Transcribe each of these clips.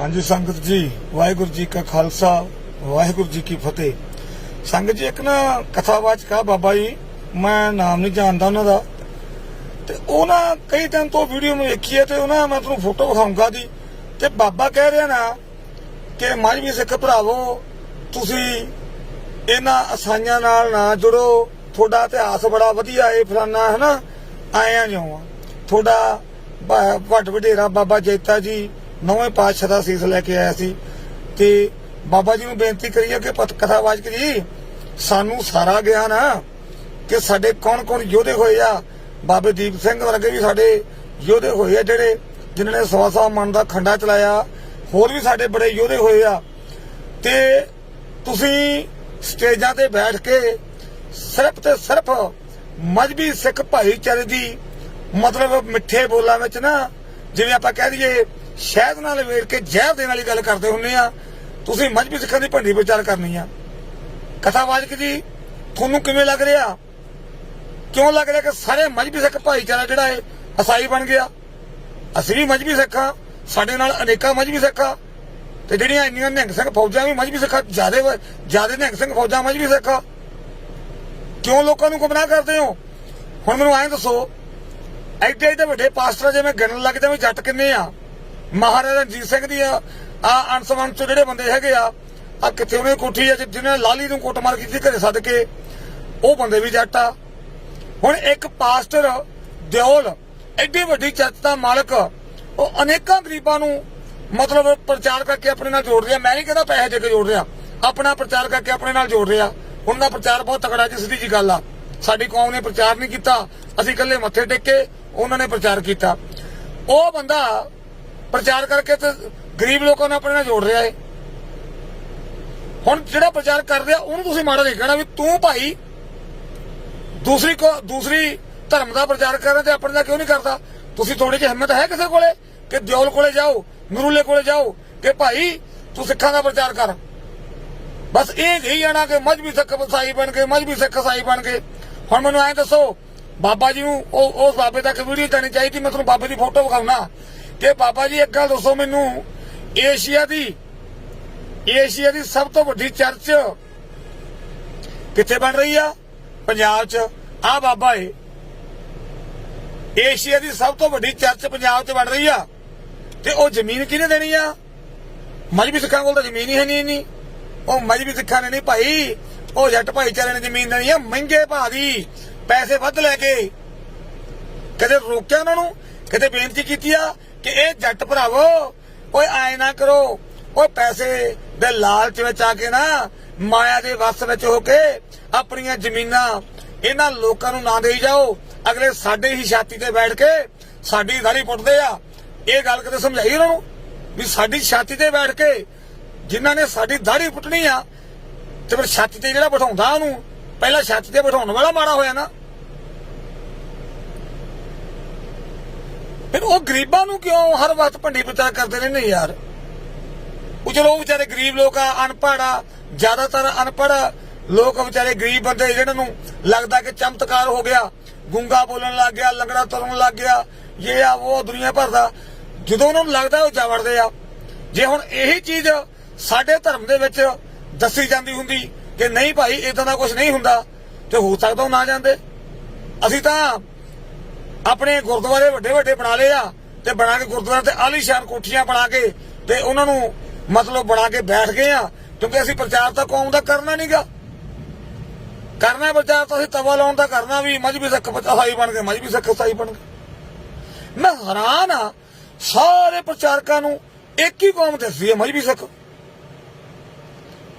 ਹਾਂਜੀ, ਸੰਗਤ ਜੀ, ਵਾਹਿਗੁਰੂ ਜੀ ਕਾ ਖਾਲਸਾ, ਵਾਹਿਗੁਰੂ ਜੀ ਕੀ ਫਤਿਹ। ਸੰਗਤ ਜੀ, ਇੱਕ ਨਾ ਕਥਾਵਾਚਕ ਆ ਬਾਬਾ ਜੀ, ਮੈਂ ਨਾਮ ਨਹੀਂ ਜਾਣਦਾ ਉਹਨਾਂ ਦਾ। ਤੇ ਉਹ ਨਾ ਕਈ ਦਿਨ ਤੋਂ ਵੀਡੀਓ ਮੈਂ ਵੇਖੀ ਹੈ ਤੇ ਉਹਨਾਂ ਮੈਂ ਤੁਹਾਨੂੰ ਫੋਟੋ ਵਿਖਾਉਂਗਾ ਦੀ ਤੇ ਬਾਬਾ ਕਹਿ ਰਿਹਾ ਨਾ ਕਿ ਮਾਝਵੀ ਸਿੱਖ ਭਰਾਵੋ, ਤੁਸੀਂ ਇਹਨਾਂ ਅਸਾਈਆਂ ਨਾਲ ਨਾ ਜੁੜੋ। ਤੁਹਾਡਾ ਇਤਿਹਾਸ ਬੜਾ ਵਧੀਆ ਏ ਫਲਾਨਾ, ਹਨਾ? ਆਇਆ ਜਿਉਂ ਤੁਹਾਡਾ ਵੱਡ ਵਡੇਰਾ ਬਾਬਾ ਜੈਤਾ ਜੀ ਨੌਵੇਂ ਪਾਤਸ਼ਾਹ ਦਾ ਸੀਸ ਲੈ ਕੇ ਆਇਆ ਸੀ। ਤੇ ਬਾਬਾ ਜੀ ਨੂੰ ਬੇਨਤੀ ਕਰੀਏ ਕਿ ਪਤ ਕਥਾਵਾਚਕ ਜੀ, ਸਾਨੂੰ ਸਾਰਾ ਗਿਆਨ ਆ ਕਿ ਸਾਡੇ ਕੌਣ ਕੌਣ ਯੋਧੇ ਹੋਏ ਆ। ਬਾਬੇ ਦੀਪ ਸਿੰਘ ਵਰਗੇ ਵੀ ਸਾਡੇ ਯੋਧੇ ਹੋਏ ਆ ਜਿਹੜੇ, ਜਿਨ੍ਹਾਂ ਨੇ ਸਵਾ ਸਵਾ ਮਨ ਦਾ ਖੰਡਾ ਚਲਾਇਆ। ਹੋਰ ਵੀ ਸਾਡੇ ਬੜੇ ਯੋਧੇ ਹੋਏ ਆ। ਤੇ ਤੁਸੀਂ ਸਟੇਜਾਂ ਤੇ ਬੈਠ ਕੇ ਸਿਰਫ ਤੇ ਸਿਰਫ ਮਜਬੀ ਸਿੱਖ ਭਾਈਚਾਰੇ ਦੀ ਮਤਲਬ ਮਿੱਠੇ ਬੋਲਾਂ ਵਿੱਚ ਨਾ, ਜਿਵੇਂ ਆਪਾਂ ਕਹਿ ਦਈਏ ਸ਼ਹਿਦ ਨਾਲ ਵੇੜ ਕੇ ਜ਼ਹਿਰ ਦੇਣ ਵਾਲੀ ਗੱਲ ਕਰਦੇ ਹੁੰਨੇ ਆ। ਤੁਸੀਂ ਮਜਬੀ ਸਿੱਖਾਂ ਦੀ ਭੰਡੀ ਵਿਚਾਰ ਕਰਨੀ ਆ। ਕਥਾਵਾਚਕ ਜੀ, ਤੁਹਾਨੂੰ ਕਿਵੇਂ ਲੱਗ ਰਿਹਾ? ਕਿਉਂ ਲੱਗ ਰਿਹਾ ਕਿ ਸਾਰੇ ਮਜਬੀ ਸਿੱਖ ਭਾਈਚਾਰਾ ਜਿਹੜਾ ਹੈ ਅਸਾਈ ਬਣ ਗਿਆ? ਅਸੀਂ ਵੀ ਮਜਬੀ ਸਿੱਖਾਂ, ਸਾਡੇ ਨਾਲ ਅਨੇਕਾਂ ਮਜਬੀ ਸਿੱਖਾਂ। ਤੇ ਜਿਹੜੀਆਂ ਇੰਨੀਆਂ ਨਿਹੰਗ ਸਿੰਘ ਫੌਜਾਂ ਵੀ ਮਜਬੀ ਸਿੱਖਾਂ, ਜਿਆਦੇ ਜਿਆਦੇ ਨਿਹੰਗ ਸਿੰਘ ਫੌਜਾਂ ਮਜਬੀ ਸਿੱਖਾਂ। ਕਿਉਂ ਲੋਕਾਂ ਨੂੰ ਗੁੰਮਰਾਹ ਕਰਦੇ ਹੋ? ਹੁਣ ਮੈਨੂੰ ਐਂ ਦੱਸੋ ਐਡੇ ਐਡੇ ਵੱਡੇ ਪਾਸਟਰ ਜਿਵੇਂ ਗਿਣਨ ਲੱਗ ਜਾਵੇਂ ਜੱਟ ਕਿੰਨੇ ਆ? ਮਹਾਰਾਜਾ ਰਣਜੀਤ ਸਿੰਘ ਦੀ ਆ। ਆ ਅਨਸਮਨ ਜਿਹੜੇ ਬੰਦੇ ਹੈਗੇ ਆ ਆ ਕਿੱਥੇ ਉਹਨੇ ਕੋਠੀ ਆ ਜਿਹਨੇ ਲਾਲੀ ਨੂੰ ਕੁੱਟਮਾਰ ਕੀਤੀ ਘਰੇ ਸੱਦ ਕੇ, ਉਹ ਬੰਦੇ ਵੀ ਜੱਟ ਆ। ਹੁਣ ਇੱਕ ਪਾਸਟਰ ਦਿਓਲ, ਐਡੀ ਵੱਡੀ ਚਰਚ ਦਾ ਮਾਲਕ, ਉਹ ਅਨੇਕਾਂ ਗਰੀਬਾਂ ਨੂੰ ਮਤਲਬ ਪ੍ਰਚਾਰ ਕਰਕੇ ਆਪਣੇ ਨਾਲ ਜੋੜ ਰਿਹਾ। ਮੈਂ ਨਹੀਂ ਕਹਿੰਦਾ ਪੈਸੇ ਦੇ ਕੇ ਜੋੜ ਰਿਹਾ। ਆਪਣਾ ਪ੍ਰਚਾਰ ਕਰਕੇ ਆਪਣੇ ਨਾਲ ਜੋੜ ਰਿਹਾ। ਉਹਨਾਂ ਦਾ ਪ੍ਰਚਾਰ ਬਹੁਤ ਤਕੜਾ ਜੀ, ਸਿੱਧੀ ਜੀ ਗੱਲ ਆ। ਸਾਡੀ ਕੌਮ ਨੇ ਪ੍ਰਚਾਰ ਨਹੀਂ ਕੀਤਾ। ਅਸੀਂ ਇਕੱਲੇ ਮੱਥੇ ਟੇਕ ਕੇ ਉਹਨਾਂ ਨੇ ਪ੍ਰਚਾਰ ਕੀਤਾ। ਉਹ ਬੰਦਾ ਪ੍ਰਚਾਰ ਕਰਕੇ ਤੇ ਗਰੀਬ ਲੋਕਾਂ ਨੂੰ ਆਪਣੇ ਨਾਲ ਜੋੜ ਰਿਹਾ ਏ ਹੁਣ ਜਿਹੜਾ ਪ੍ਰਚਾਰ ਕਰ ਰਿਹਾ, ਉਹਨੂੰ ਤੁਸੀਂ ਮਾੜਾ ਨਹੀਂ ਕਹਿਣਾ ਵੀ ਤੂੰ ਭਾਈ ਦੂਸਰੀ ਕੋ ਦੂਸਰੀ ਧਰਮ ਦਾ ਪ੍ਰਚਾਰ ਕਰ ਰਹੇ ਤੇ ਆਪਣੇ ਦਾ ਕਿਉਂ ਨਹੀਂ ਕਰਦਾ? ਤੁਸੀਂ ਥੋੜੀ ਜਿਹੀ ਹਿੰਮਤ ਹੈ ਕਿਸੇ ਕੋਲੇ ਕਿ ਦਿਓਲ ਕੋਲੇ ਜਾਓ, ਨਰੂਲੇ ਕੋਲੇ ਜਾਓ ਕਿ ਭਾਈ ਤੂੰ ਸਿੱਖਾਂ ਦਾ ਪ੍ਰਚਾਰ ਕਰ। ਬਸ ਇਹ ਨਹੀਂ ਜਾਣਾ ਕਿ ਮਜਬੀ ਸਿੱਖ ਵਸਾਈ ਬਣ ਕੇ ਮਜਬੀ ਸਿੱਖ ਵਸਾਈ ਬਣ ਕੇ ਹੁਣ ਮੈਨੂੰ ਐਂ ਦੱਸੋ, ਬਾਬਾ ਜੀ ਨੂੰ ਉਹ ਉਸ ਬਾਬੇ ਤੱਕ ਵੀਡੀਓ ਜਾਣੀ ਚਾਹੀਦੀ, ਮੈਂ ਤੁਹਾਨੂੰ ਬਾਬੇ ਦੀ ਫੋਟੋ ਵਿਖਾਉਣਾ। ਤੇ ਬਾਬਾ ਜੀ, ਇੱਕ ਗੱਲ ਦੱਸੋ ਮੈਨੂੰ, ਏਸ਼ੀਆ ਦੀ ਏਸ਼ੀਆ ਦੀ ਸਭ ਤੋਂ ਵੱਡੀ ਚਰਚ ਕਿੱਥੇ ਬਣ ਰਹੀ ਆ? ਪੰਜਾਬ 'ਚ। ਆ ਬਾਬਾ ਏ। ਏਸ਼ੀਆ ਦੀ ਸਭ ਤੋਂ ਵੱਡੀ ਚਰਚ ਪੰਜਾਬ 'ਚ ਬਣ ਰਹੀ ਆ। ਤੇ ਉਹ ਜ਼ਮੀਨ ਕਿਹਨੇ ਦੇਣੀ ਆ? ਮਜਬੀ ਸਿੱਖਾਂ ਕੋਲ ਤਾਂ ਜ਼ਮੀਨ ਹੀ ਹੈ ਨਹੀਂ ਨਹੀਂ ਉਹ ਮਜਬੀ ਸਿੱਖਾਂ ਨੇ ਨਹੀਂ ਭਾਈ। ਉਹ ਜੱਟ ਭਾਈਚਾਰੇ ਨੇ ਜ਼ਮੀਨ ਦੇਣੀ ਆ, ਮਹਿੰਗੇ ਭਾਅ ਦੀ। ਪੈਸੇ ਵੱਧ ਲੈ ਕੇ। ਕਦੇ ਰੋਕਿਆ ਉਹਨਾਂ ਨੂੰ, ਕਦੇ ਬੇਨਤੀ ਕੀਤੀ ਆ ਕਿ ਇਹ ਜੱਟ ਭਰਾਵੋ, ਓਏ ਆਏ ਨਾ ਕਰੋ। ਓਏ ਪੈਸੇ ਦੇ ਲਾਲਚ ਵਿੱਚ ਆ ਕੇ ਨਾ, ਮਾਇਆ ਦੇ ਵਸ ਵਿੱਚ ਹੋ ਕੇ ਆਪਣੀਆਂ ਜ਼ਮੀਨਾਂ ਇਹਨਾਂ ਲੋਕਾਂ ਨੂੰ ਨਾ ਦੇਈ ਜਾਓ। ਅਗਲੇ ਸਾਡੇ ਹੀ ਛਾਤੀ ਤੇ ਬੈਠ ਕੇ ਸਾਡੀ ਦਾੜੀ ਪੁੱਟਦੇ ਆ। ਇਹ ਗੱਲ ਕਦੇ ਸਮਝਾਈ ਉਹਨਾਂ ਨੂੰ? ਵੀ ਸਾਡੀ ਛਾਤੀ ਤੇ ਬੈਠ ਕੇ ਜਿਨ੍ਹਾਂ ਨੇ ਸਾਡੀ ਦਾੜੀ ਪੁੱਟਣੀ ਆ, ਤੇ ਫਿਰ ਛਾਤੀ ਤੇ ਜਿਹੜਾ ਬਿਠਾਉਂਦਾ ਉਹਨੂੰ, ਪਹਿਲਾਂ ਛਾਤੀ ਤੇ ਬਿਠਾਉਣ ਵਾਲਾ ਮਾੜਾ ਹੋਇਆ ਨਾ। ਫਿਰ ਉਹ ਗਰੀਬਾਂ ਨੂੰ ਕਿਉਂ ਹਰ ਵਕਤ ਭੰਡੀ ਪ੍ਰਚਾਰ ਕਰਦੇ ਰਹਿੰਦੇ ਯਾਰ। ਉਹ ਚਲੋ ਵਿਚਾਰੇ ਗਰੀਬ ਲੋਕ ਆ, ਅਨਪੜ੍ਹ ਜ਼ਿਆਦਾਤਰ ਅਨਪੜ੍ਹ ਲੋਕ ਵਿਚਾਰੇ ਗਰੀਬ ਬੰਦੇ ਜਿਹਨਾਂ ਨੂੰ ਲੱਗਦਾ ਕਿ ਚਮਤਕਾਰ ਹੋ ਗਿਆ, ਗੁੰਗਾ ਬੋਲਣ ਲੱਗ ਗਿਆ, ਲੰਗੜਾ ਤੁਰਨ ਲੱਗ ਗਿਆ ਇਹ ਆ ਉਹ ਦੁਨੀਆ ਭਰ ਦਾ। ਜਦੋਂ ਉਹਨਾਂ ਨੂੰ ਲੱਗਦਾ ਉਹ ਜਾ ਵੜਦੇ ਆ, ਜੇ ਹੁਣ ਇਹੀ ਚੀਜ਼ ਸਾਡੇ ਧਰਮ ਦੇ ਵਿੱਚ ਦੱਸੀ ਜਾਂਦੀ ਹੁੰਦੀ ਕਿ ਨਹੀਂ ਭਾਈ ਇਦਾਂ ਦਾ ਕੁਝ ਨਹੀਂ ਹੁੰਦਾ, ਤੇ ਹੋ ਸਕਦਾ ਉਹ ਨਾ ਜਾਂਦੇ। ਅਸੀਂ ਤਾਂ ਆਪਣੇ ਗੁਰਦੁਆਰੇ ਵੱਡੇ ਵੱਡੇ ਬਣਾ ਲਏ ਆ ਤੇ ਬਣਾ ਕੇ ਗੁਰਦੁਆਰੇ ਤੇ ਆਲੀਸ਼ਾਨ ਕੋਠੀਆਂ ਬਣਾ ਕੇ ਤੇ ਉਹਨਾਂ ਨੂੰ ਮਤਲਬ ਬਣਾ ਕੇ ਬੈਠ ਗਏ ਆ, ਕਿਉਂਕਿ ਅਸੀਂ ਪ੍ਰਚਾਰ ਤਾਂ ਕੌਮ ਦਾ ਕਰਨਾ ਨਹੀਂਗਾ ਕਰਨਾ ਪ੍ਰਚਾਰ ਤਾਂ ਅਸੀਂ ਤਵਾ ਲਾਉਣ ਦਾ ਕਰਨਾ ਵੀ ਮਜਬੀ ਸਿੱਖ ਸਾਈ ਬਣ ਕੇ ਮਜਬੀ ਸਿੱਖ ਸਾਈ ਬਣ ਗਏ। ਮੈਂ ਹੈਰਾਨ ਆ, ਸਾਰੇ ਪ੍ਰਚਾਰਕਾਂ ਨੂੰ ਇੱਕ ਹੀ ਕੌਮ ਦੱਸਦੀ ਹੈ ਮਜਬੀ ਸਿੱਖ।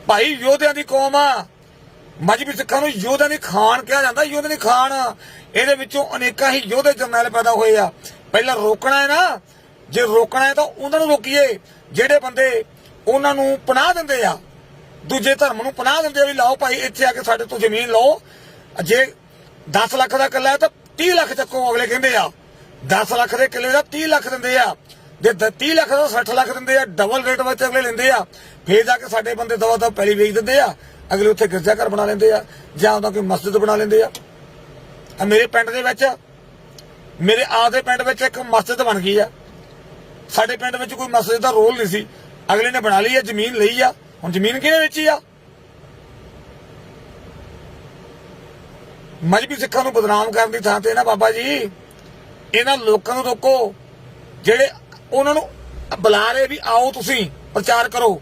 ਭਾਈ ਯੋਧਿਆਂ ਦੀ ਕੌਮ ਆ ਮਜਬੀ ਸਿੱਖਾਂ ਨੂੰ ਯੋਧਿਆਂ ਦੀ ਖਾਨ ਕਿਹਾ ਜਾਂਦਾ, ਯੋਧਿਆਂ ਦੀ ਖਾਨ। ਇਹਦੇ ਵਿੱਚੋਂ ਅਨੇਕਾਂ ਹੀ ਯੋਧੇ ਜਰਨੈਲ ਪੈਦਾ ਹੋਏ ਆ। ਪਹਿਲਾਂ ਰੋਕਣਾ ਹੈ ਨਾ, ਜੇ ਰੋਕਣਾ ਹੈ ਤਾਂ ਉਹਨਾਂ ਨੂੰ ਰੋਕੀਏ, ਜਿਹੜੇ ਬੰਦੇ ਉਹਨਾਂ ਨੂੰ ਪਨਾਹ ਦਿੰਦੇ ਆ, ਦੂਜੇ ਧਰਮ ਨੂੰ ਪਨਾਹ ਦਿੰਦੇ ਆ ਵੀ ਲਾਓ ਭਾਈ, ਇੱਥੇ ਆ ਕੇ ਸਾਡੇ ਤੋਂ ਜ਼ਮੀਨ ਲਓ। ਜੇ 10 ਲੱਖ ਦਾ ਕਿੱਲਾ ਹੈ ਤਾਂ 30 ਲੱਖ ਚੱਕੋ, ਅਗਲੇ ਕਹਿੰਦੇ ਆ 10 ਲੱਖ ਦੇ ਕਿੱਲੇ ਦਾ 30 ਲੱਖ ਦਿੰਦੇ ਆ। ਜੇ ਦ- 30 ਲੱਖ ਦਾ 60 ਲੱਖ ਦਿੰਦੇ ਆ ਡਬਲ ਰੇਟ ਵਿੱਚ ਅਗਲੇ ਲੈਂਦੇ ਆ। ਫੇਰ ਜਾ ਕੇ ਸਾਡੇ ਬੰਦੇ ਦਵਾ ਦਵਾ ਪਹਿਲੀ ਵੇਚ ਦਿੰਦੇ ਆ। ਅਗਲੇ ਉੱਥੇ ਗਿਰਜਾ ਘਰ ਬਣਾ ਲੈਂਦੇ ਆ, ਜਾਂ ਉਹਦਾ ਕੋਈ ਮਸਜਿਦ ਬਣਾ ਲੈਂਦੇ ਆ। ਆ ਮੇਰੇ ਪਿੰਡ ਦੇ ਵਿੱਚ, ਮੇਰੇ ਆਪ ਪਿੰਡ ਵਿੱਚ ਇੱਕ ਮਸਜਿਦ ਬਣ ਗਈ ਆ। ਸਾਡੇ ਪਿੰਡ ਵਿੱਚ ਕੋਈ ਮਸਜਿਦ ਦਾ ਰੋਲ ਨਹੀਂ ਸੀ। ਅਗਲੇ ਨੇ ਬਣਾ ਲਈ ਆ, ਜ਼ਮੀਨ ਲਈ ਆ। ਹੁਣ ਜ਼ਮੀਨ ਕਿਹਨੇ ਵੇਚੀ ਆ? ਮਜਬੀ ਸਿੱਖਾਂ ਨੂੰ ਬਦਨਾਮ ਕਰਨ ਦੀ ਥਾਂ ਤੇ ਨਾ ਬਾਬਾ ਜੀ। ਇਹਨਾਂ ਲੋਕਾਂ ਨੂੰ ਰੋਕੋ। ਜਿਹੜੇ ਉਹਨਾਂ ਨੂੰ ਬੁਲਾ ਰਹੇ ਵੀ ਆਓ ਤੁਸੀਂ, ਪ੍ਰਚਾਰ ਕਰੋ।